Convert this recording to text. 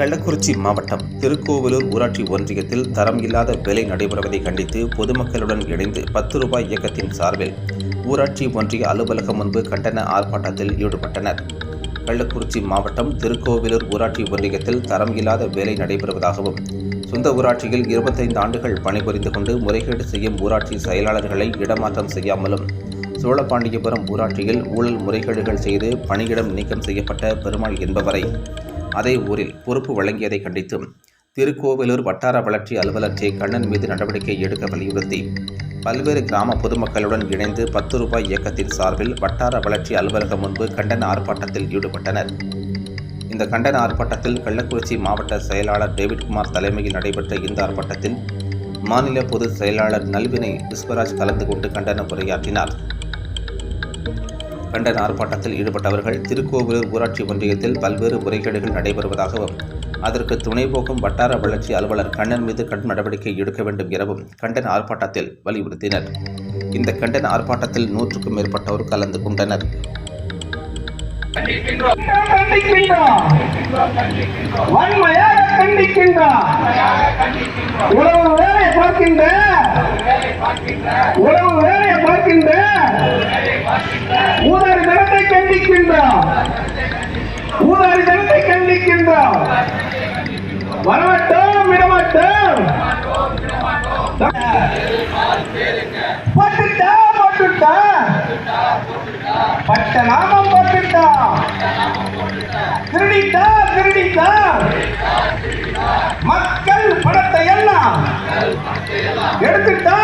கள்ளக்குறிச்சி மாவட்டம் திருக்கோவிலூர் ஊராட்சி ஒன்றியத்தில் தரம் இல்லாத வேலை நடைபெறுவதை கண்டித்து பொதுமக்களுடன் இணைந்து பத்து ரூபாய் இயக்கத்தின் சார்பில் ஊராட்சி ஒன்றிய அலுவலகம் முன்பு கண்டன ஆர்ப்பாட்டத்தில் ஈடுபட்டனர். கள்ளக்குறிச்சி மாவட்டம் திருக்கோவிலூர் ஊராட்சி ஒன்றியத்தில் தரம் இல்லாத வேலை நடைபெறுவதாகவும் சொந்த ஊராட்சியில் இருபத்தைந்து ஆண்டுகள் பணிபுரிந்து கொண்டு முறைகேடு செய்யும் ஊராட்சி செயலாளர்களை இடமாற்றம் செய்யாமலும் சோழபாண்டியபுரம் ஊராட்சியில் ஊழல் முறைகேடுகள் செய்து பணியிடம் நீக்கம் செய்யப்பட்ட பெருமாள் என்பவரை அதே ஊரில் பொறுப்பு வழங்கியதை கண்டித்தும் திருக்கோவிலூர் வட்டார வளர்ச்சி அலுவலர் கண்ணன் மீது நடவடிக்கை எடுக்க வலியுறுத்தி பல்வேறு கிராம பொதுமக்களுடன் இணைந்து பத்து ரூபாய் இயக்கத்தின் சார்பில் வட்டார வளர்ச்சி அலுவலகம் முன்பு கண்டன ஆர்ப்பாட்டத்தில் ஈடுபட்டனர். இந்த கண்டன ஆர்ப்பாட்டத்தில் கள்ளக்குறிச்சி மாவட்ட செயலாளர் டேவிட்குமார் தலைமையில் நடைபெற்ற இந்த ஆர்ப்பாட்டத்தில் மாநில பொதுச் செயலாளர் நல்வினை விஸ்வராஜ் கலந்து கொண்டு கண்டன உரையாற்றினார். கண்டன ஆர்ப்பாட்டத்தில் ஈடுபட்டவர்கள் திருக்கோவிலூர் ஊராட்சி ஒன்றியத்தில் பல்வேறு முறைகேடுகள் நடைபெறுவதாகவும் அதற்கு துணை போகும் வட்டார வளர்ச்சி அலுவலர் கண்ணன் மீது கடும் நடவடிக்கை எடுக்க வேண்டும் எனவும் கண்டன ஆர்ப்பாட்டத்தில் வலியுறுத்தினர். இந்த கண்டன ஆர்ப்பாட்டத்தில் நூற்றுக்கும் மேற்பட்டோர் கலந்து கொண்டனர். உழவு பார்க்கின்ற உழவு வேலையை பார்க்கின்ற வரமாட்டோம் விடமாட்டோம். பட்டுட்டா பட்டுட்டா. பட்ட நாமம் பட்டுட்டா. திருடிட்டா திருடிட்டா. மக்கள் படத்தை எல்லாம் எடுத்துட்டா